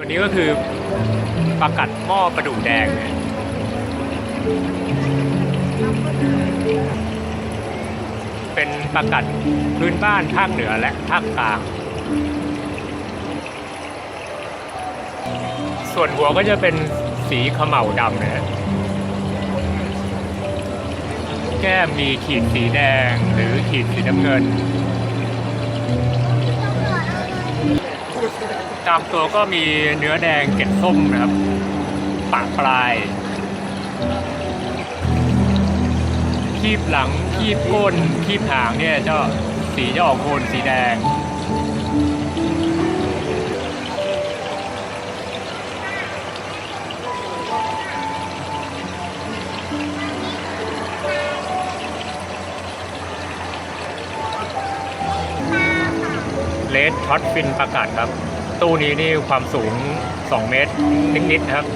ตัวนี้ก็คือปลากัดหม้อประดู่แดงเนี่ยเป็นปลากัดพื้นบ้านภาคเหนือและภาคกลาง ส่วนหัวก็จะเป็นสีเขม่าดำนะแก้มมีขีดสีแดงหรือขีดสีน้ำเงิน ตามตัวก็มีเนื้อแดงเกล็ดส้มนะครับ ปากปลาย คีบหลัง คีบก้น คีบหางเนี่ยจะสีจะออกโทนสีแดงเลสช็อตฟินประกาศครับ ตู้นี้นี่ความสูง 2 เมตรนิดๆนะครับ